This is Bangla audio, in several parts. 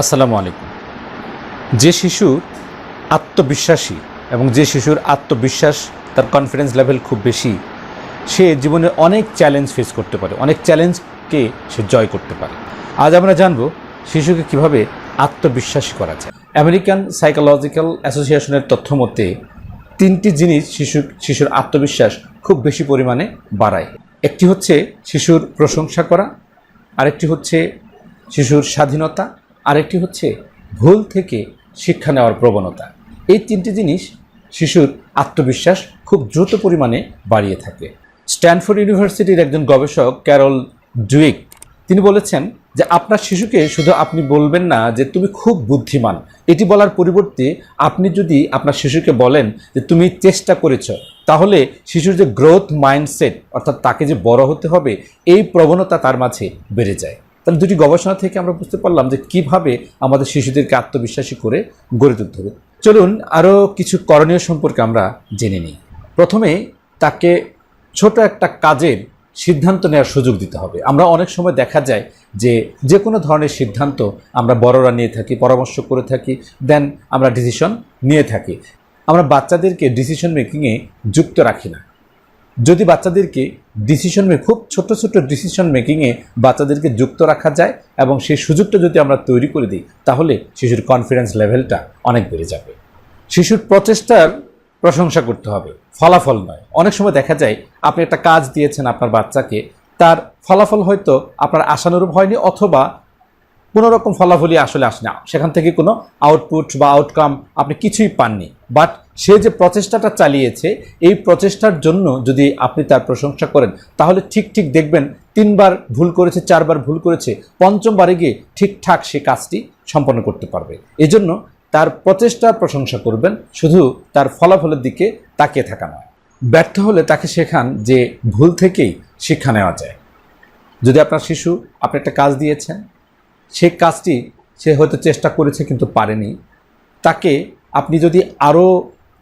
আসসালামু আলাইকুম। যে শিশু আত্মবিশ্বাসী এবং যে শিশুর আত্মবিশ্বাস, তার কনফিডেন্স লেভেল খুব বেশি, সে জীবনে অনেক চ্যালেঞ্জ ফেস করতে পারে, অনেক চ্যালেঞ্জকে সে জয় করতে পারে। আজ আমরা জানব শিশুকে কীভাবে আত্মবিশ্বাসী করা যায়। আমেরিকান সাইকোলজিক্যাল অ্যাসোসিয়েশনের তথ্য মতে, তিনটি জিনিস শিশু, শিশুর আত্মবিশ্বাস খুব বেশি পরিমাণে বাড়ায়। একটি হচ্ছে শিশুর প্রশংসা করা, আরেকটি হচ্ছে শিশুর স্বাধীনতা আরেকটি হচ্ছে ভুল থেকে শিক্ষা নেওয়ার প্রবণতা। এই তিনটি জিনিস শিশুর আত্মবিশ্বাস খুব দ্রুত পরিমাণে বাড়িয়ে থাকে। স্ট্যানফোর্ড ইউনিভার্সিটির একজন গবেষক ক্যারল ডুইক, তিনি বলেছেন যে আপনার শিশুকে শুধু আপনি বলবেন না যে তুমি খুব বুদ্ধিমান। এটি বলার পরিবর্তে আপনি যদি আপনার শিশুকে বলেন যে তুমি চেষ্টা করেছ, তাহলে শিশুর যে গ্রোথ মাইন্ডসেট অর্থাৎ তাকে যে বড় হতে হবে, এই প্রবণতা তার মাঝে বেড়ে যায়। তাহলে দুটি গবেষণা থেকে আমরা বুঝতে পারলাম যে কীভাবে আমাদের শিশুদেরকে আত্মবিশ্বাসী করে গড়ে তুলতে হবে। চলুন আরও কিছু করণীয় সম্পর্কে আমরা জেনে নিই। প্রথমে তাকে ছোট একটা কাজের সিদ্ধান্ত নেওয়ার সুযোগ দিতে হবে। আমরা অনেক সময় দেখা যায় যে যে কোনো ধরনের সিদ্ধান্ত আমরা বড়রা নিয়ে থাকি, পরামর্শ করে থাকি, দেন আমরা ডিসিশন নিয়ে থাকি। আমরা বাচ্চাদেরকে ডিসিশন মেকিংয়ে যুক্ত রাখি না। যদি বাচ্চাদেরকে ডিসিশন মে খুব ছোট ছোট ডিসিশন মেকিংয়ে বাচ্চাদেরকে যুক্ত রাখা যায় এবং সেই সুযোগটা যদি আমরা তৈরি করে দিই, তাহলে শিশুর কনফিডেন্স লেভেলটা অনেক বেড়ে যাবে। শিশুর প্রচেষ্টার প্রশংসা করতে হবে, ফলাফল নয়। অনেক সময় দেখা যায়, আপনি একটা কাজ দিয়েছেন আপনার বাচ্চাকে, তার ফলাফল হয়তো আপনার আশানুরূপ হয়নি অথবা কোনো রকম ফলাফলই আসলে আসে না। সেখান থেকে কোনো আউটপুট বা আউটকাম আপনি কিছুই পাননি বাট সে যে প্রচেষ্টাটা চালিয়েছে, এই প্রচেষ্টার জন্য যদি আপনি তার প্রশংসা করেন, তাহলে ঠিক ঠিক দেখবেন তিনবার ভুল করেছে, চারবার ভুল করেছে, পঞ্চমবারে গিয়ে ঠিকঠাক সে কাজটি সম্পন্ন করতে পারবে। এজন্য তার প্রচেষ্টার প্রশংসা করবেন, শুধু তার ফলাফলের দিকে তাকিয়ে থাকা নয়। ব্যর্থ হলে তাকে শেখান যে ভুল থেকেই শিক্ষা নেওয়া যায়। যদি আপনার শিশু আপনি একটা কাজ দিয়েছেন সেই কাজটি সে হয়তো চেষ্টা করেছে কিন্তু পারেনি, তাকে আপনি যদি আরও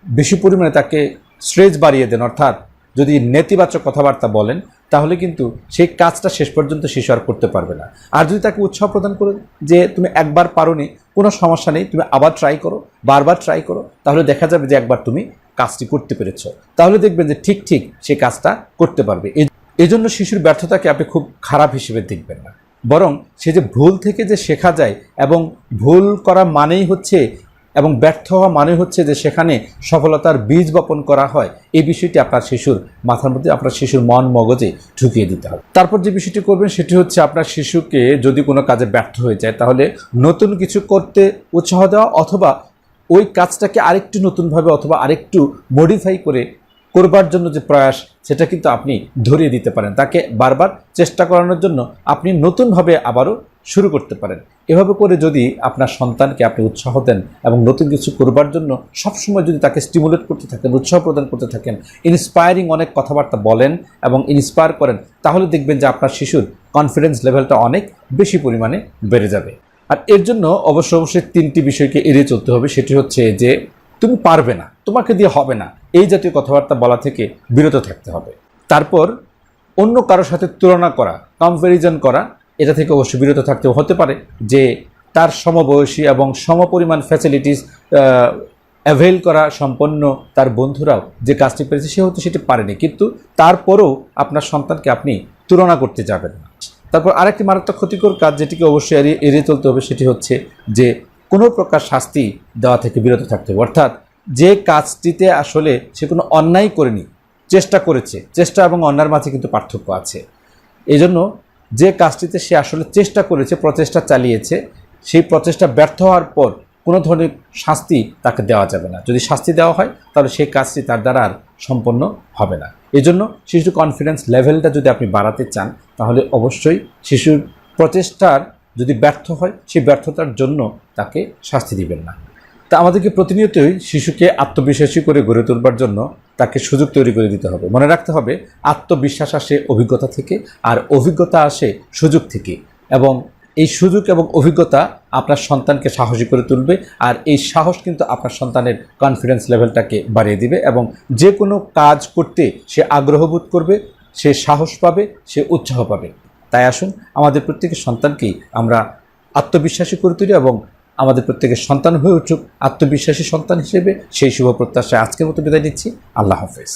বেশি পরিমাণে তাকে স্ট্রেস বাড়িয়ে দেন, অর্থাৎ যদি নেতিবাচক কথাবার্তা বলেন, তাহলে কিন্তু সেই কাজটা শেষ পর্যন্ত শিশু আর করতে পারবে না। আর যদি তাকে উৎসাহ প্রদান করেন যে তুমি একবার পারোনি, কোনো সমস্যা নেই, তুমি আবার ট্রাই করো, বারবার ট্রাই করো, তাহলে দেখা যাবে যে একবার তুমি কাজটি করতে পেরেছ। তাহলে দেখবেন যে ঠিক ঠিক সে কাজটা করতে পারবে। এই- এজন্য শিশুর ব্যর্থতাকে আপনি খুব খারাপ হিসেবে দেখবেন না। বরং সে যে ভুল থেকে যে শেখা যায় এবং ভুল করা মানেই হচ্ছে এবং ব্যর্থ হওয়া মানে হচ্ছে যে সেখানে সফলতার বীজ বপন করা হয়। এই বিষয়টি আপনার শিশুর মাথার মধ্যে, আপনার শিশুর মন মগজে ঢুকিয়ে দিতে হবে। তারপর যে বিষয়টি করবেন, সেটি হচ্ছে আপনার শিশুকে যদি কোনো কাজে ব্যর্থ হয়ে যায়, তাহলে নতুন কিছু করতে উৎসাহ দেওয়া অথবা ওই কাজটাকে আরেকটু নতুনভাবে অথবা আরেকটু মডিফাই করে করবার জন্য যে প্রয়াস, সেটা কিন্তু আপনি ধরিয়ে দিতে পারেন। তাকে বারবার চেষ্টা করানোর জন্য আপনি নতুনভাবে আবারও শুরু করতে পারেন। এভাবে করে যদি আপনার সন্তানকে আপনি উৎসাহ দেন এবং নতুন কিছু করবার জন্য সবসময় যদি তাকে স্টিমুলেট করতে থাকেন, উৎসাহ প্রদান করতে থাকেন ইন্সপায়ারিং অনেক কথাবার্তা বলেন এবং ইন্সপায়ার করেন, তাহলে দেখবেন যে আপনার শিশুর কনফিডেন্স লেভেলটা অনেক বেশি পরিমাণে বেড়ে যাবে। আর এর জন্য অবশ্য অবশ্যই তিনটি বিষয়কে এড়িয়ে চলতে হবে। সেটি হচ্ছে যে, তুমি পারবে না, তোমাকে দিয়ে হবে না। এই জাতীয় কথাবার্তা বলা থেকে বিরত থাকতে হবে। তারপর অন্য কারোর সাথে তুলনা করা কম্প্যারিজন করা, এটা থেকে অবশ্যই বিরত থাকতে হতে পারে যে তার সমবয়সী এবং সমপরিমাণ ফ্যাসিলিটিস অ্যাভেল করা সম্পন্ন তার বন্ধুরাও যে কাজটি পেরেছে, সে হয়তো সেটি পারেনি। কিন্তু তারপরেও আপনার সন্তানকে আপনি তুলনা করতে যাবেন না। তারপর আরেকটি মারাত্মক ক্ষতিকর কাজ যেটিকে অবশ্যই এড়িয়ে এড়িয়ে চলতে হবে, সেটি হচ্ছে যে কোনো প্রকার শাস্তি দেওয়া থেকে বিরত থাকতে হবে। অর্থাৎ যে কাজটিতে আসলে সে কোনো অন্যায় করেনি, চেষ্টা করেছে, চেষ্টা এবং অন্যার মাঝে কিন্তু পার্থক্য আছে। এই জন্য যে কাজটিতে সে আসলে চেষ্টা করেছে, প্রচেষ্টা চালিয়েছে, সেই প্রচেষ্টা ব্যর্থ হওয়ার পর কোনো ধরনের শাস্তি তাকে দেওয়া যাবে না। যদি শাস্তি দেওয়া হয়, তাহলে সেই কাজটি তার দ্বারা আর সম্পন্ন হবে না। এই জন্য শিশুর কনফিডেন্স লেভেলটা যদি আপনি বাড়াতে চান, তাহলে অবশ্যই শিশুর প্রচেষ্টার যদি ব্যর্থ হয়, সেই ব্যর্থতার জন্য তাকে শাস্তি দিবেন না। তা আমাদেরকে প্রতিনিয়তই শিশুকে আত্মবিশ্বাসী করে গড়ে তোলবার জন্য তাকে সুযোগ তৈরি করে দিতে হবে। মনে রাখতে হবে, আত্মবিশ্বাস আসে অভিজ্ঞতা থেকে আর অভিজ্ঞতা আসে সুযোগ থেকে এবং এই সুযোগ এবং অভিজ্ঞতা আপনার সন্তানকে সাহসী করে তুলবে আর এই সাহস কিন্তু আপনার সন্তানের কনফিডেন্স লেভেলটাকে বাড়িয়ে দিবে এবং যে কোনো কাজ করতে সে আগ্রহবোধ করবে, সে সাহস পাবে, সে উৎসাহ পাবে। তাই আসুন, আমাদের প্রত্যেকের সন্তানকেই আমরা আত্মবিশ্বাসী করে তুলি এবং আমাদের প্রত্যেকের সন্তান হয়ে উঠুক, আত্মবিশ্বাসী সন্তান হিসেবে সেই শুভ প্রত্যাশায় আজকের মতো বিদায় নিচ্ছি। আল্লাহ হাফেজ।